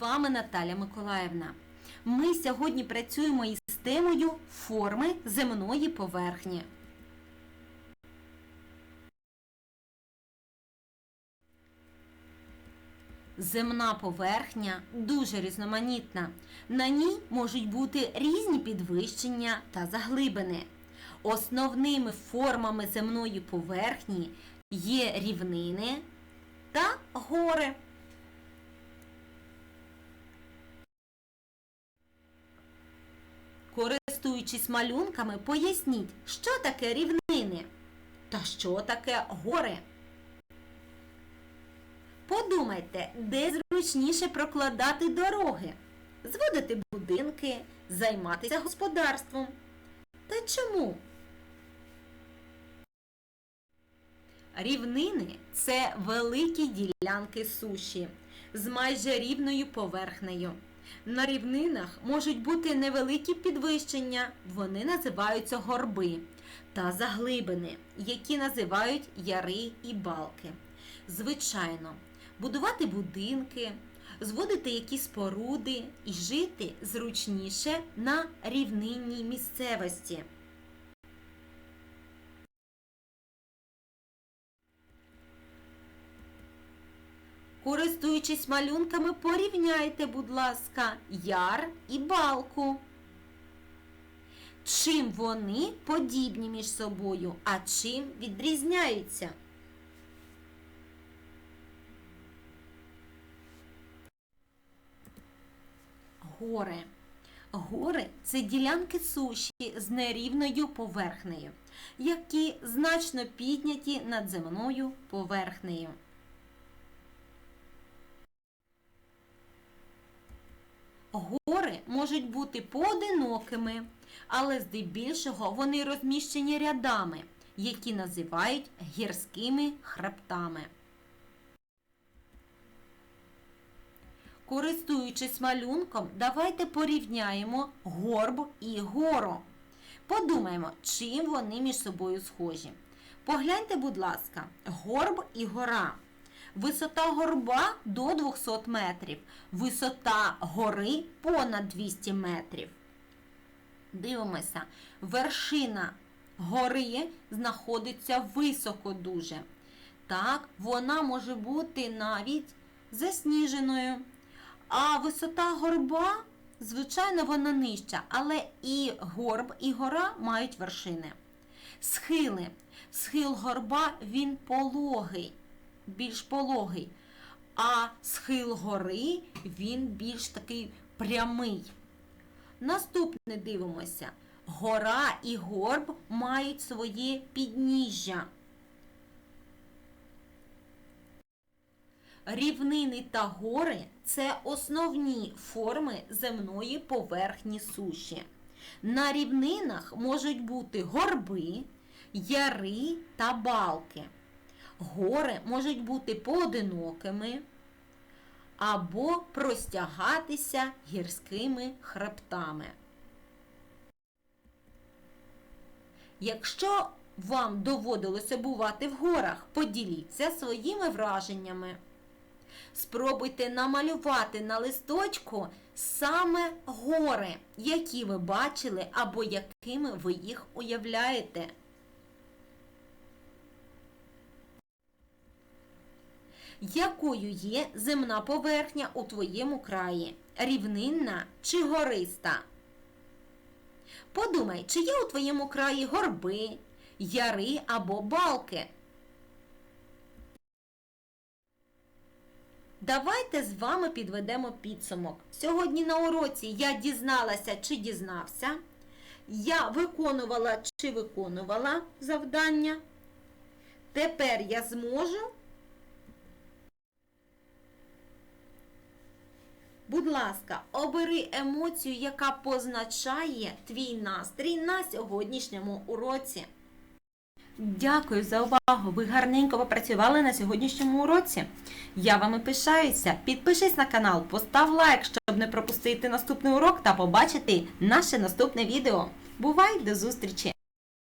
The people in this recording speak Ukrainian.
вами Наталя Миколаївна. Ми сьогодні працюємо із темою форми земної поверхні. Земна поверхня дуже різноманітна. На ній можуть бути різні підвищення та заглибини. Основними формами земної поверхні є рівнини та гори. Користуючись малюнками, поясніть, що таке рівнини та що таке гори. Подумайте, де зручніше прокладати дороги, зводити будинки, займатися господарством. Та чому? Рівнини це великі ділянки суші з майже рівною поверхнею. На рівнинах можуть бути невеликі підвищення, вони називаються горби, та заглибини, які називають яри і балки. Звичайно, будувати будинки, зводити якісь споруди і жити зручніше на рівнинній місцевості. Користуючись малюнками, порівняйте, будь ласка, яр і балку. Чим вони подібні між собою, а чим відрізняються? Гори. Гори це ділянки суші з нерівною поверхнею, які значно підняті над земною поверхнею. Гори можуть бути поодинокими, але здебільшого вони розміщені рядами, які називають гірськими хребтами. Користуючись малюнком, давайте порівняємо горб і гору. Подумаємо, чим вони між собою схожі. Погляньте, будь ласка, горб і гора. Висота горба до 200 метрів, висота гори понад 200 метрів. Дивимося, вершина гори знаходиться високо дуже. Так, вона може бути навіть засніженою. А висота горба, звичайно, вона нижча, але і горб, і гора мають вершини. Схили. Схил горба він пологий більш пологий, а схил гори він більш такий прямий. Наступне дивимося. Гора і горб мають своє підніжжя. Рівнини та гори це основні форми земної поверхні суші. На рівнинах можуть бути горби, яри та балки. Гори можуть бути поодинокими або простягатися гірськими хребтами. Якщо вам доводилося бувати в горах, поділіться своїми враженнями. Спробуйте намалювати на листочку саме гори, які ви бачили або якими ви їх уявляєте. Якою є земна поверхня у твоєму краї? Рівнинна чи гориста? Подумай, чи є у твоєму краї горби, яри або балки? Давайте з вами підведемо підсумок. Сьогодні на уроці я дізналася чи дізнався. Я виконувала чи виконувала завдання. Тепер я зможу. Будь ласка, обери емоцію, яка позначає твій настрій на сьогоднішньому уроці. Дякую за увагу! Ви гарненько попрацювали на сьогоднішньому уроці. Я вами пишаюся. Підпишись на канал, постав лайк, щоб не пропустити наступний урок та побачити наше наступне відео. Бувай, до зустрічі!